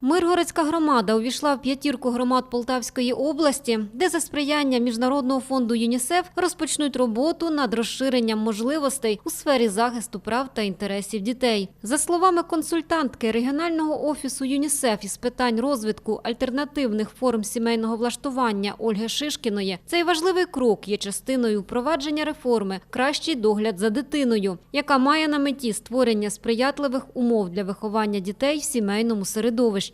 Миргородська громада увійшла в п'ятірку громад Полтавської області, де за сприяння Міжнародного фонду ЮНІСЕФ розпочнуть роботу над розширенням можливостей у сфері захисту прав та інтересів дітей. За словами консультантки регіонального офісу ЮНІСЕФ із питань розвитку альтернативних форм сімейного влаштування Ольги Шишкіної, цей важливий крок є частиною впровадження реформи Кращий догляд за дитиною, яка має на меті створення сприятливих умов для виховання дітей в сімейному середовищі.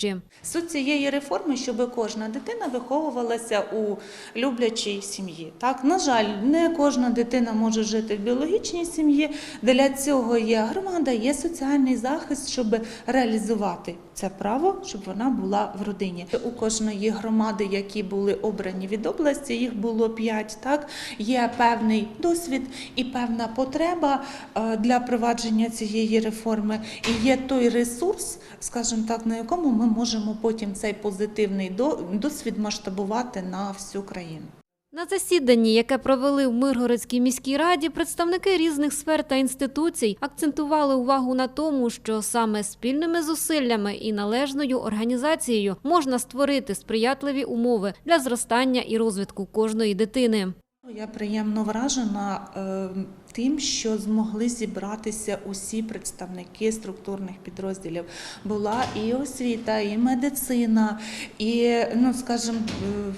Суть цієї реформи, щоб кожна дитина виховувалася у люблячій сім'ї. Так, на жаль, не кожна дитина може жити в біологічній сім'ї. Для цього є громада, є соціальний захист, щоб реалізувати це право, щоб вона була в родині. У кожної громади, які були обрані від області, їх було п'ять. Так є певний досвід і певна потреба е, для провадження цієї реформи. І є той ресурс, скажімо так, на якому ми можемо потім цей позитивний досвід масштабувати на всю країну. На засіданні, яке провели в Миргородській міській раді, представники різних сфер та інституцій акцентували увагу на тому, що саме спільними зусиллями і належною організацією можна створити сприятливі умови для зростання і розвитку кожної дитини. Я приємно вражена е, тим, що змогли зібратися усі представники структурних підрозділів. Була і освіта, і медицина, і, ну скажімо, е,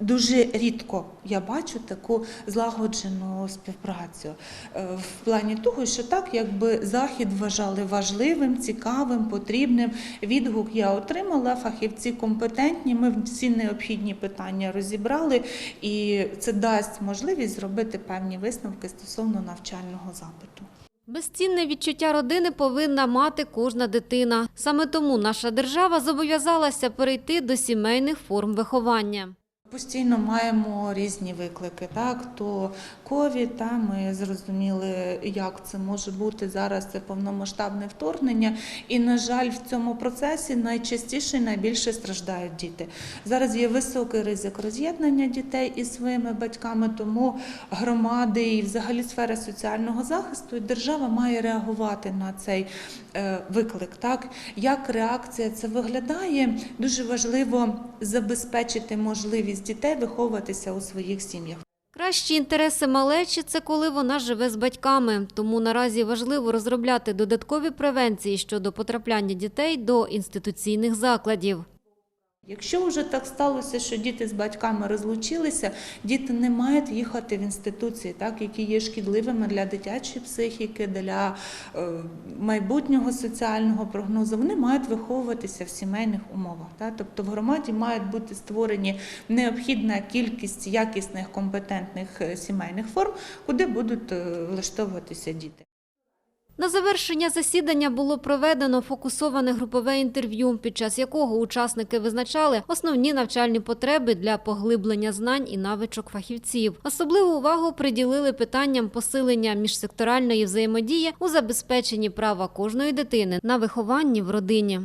Дуже рідко я бачу таку злагоджену співпрацю Е, в плані того, що так, якби захід вважали важливим, цікавим, потрібним. Відгук я отримала, фахівці компетентні. Ми всі необхідні питання розібрали, і це дасть можливість зробити певні висновки стосовно навчального запиту. Безцінне відчуття родини повинна мати кожна дитина. Саме тому наша держава зобов'язалася перейти до сімейних форм виховання. Постійно маємо різні виклики. Так, то ковід, та ми зрозуміли, як це може бути зараз. Це повномасштабне вторгнення. І, на жаль, в цьому процесі найчастіше і найбільше страждають діти. Зараз є високий ризик роз'єднання дітей із своїми батьками, тому громади і взагалі сфера соціального захисту і держава має реагувати на цей е, виклик. Так, як реакція це виглядає, дуже важливо забезпечити можливість дітей виховуватися у своїх сім'ях. Кращі інтереси малечі це коли вона живе з батьками. Тому наразі важливо розробляти додаткові превенції щодо потрапляння дітей до інституційних закладів. Якщо вже так сталося, що діти з батьками розлучилися, діти не мають їхати в інституції, так, які є шкідливими для дитячої психіки, для е, майбутнього соціального прогнозу. Вони мають виховуватися в сімейних умовах. Так? Тобто в громаді мають бути створені необхідна кількість якісних компетентних е, сімейних форм, куди будуть е, влаштовуватися діти. На завершення засідання було проведено фокусоване групове інтерв'ю, під час якого учасники визначали основні навчальні потреби для поглиблення знань і навичок фахівців. Особливу увагу приділили питанням посилення міжсекторальної взаємодії у забезпеченні права кожної дитини на вихованні в родині.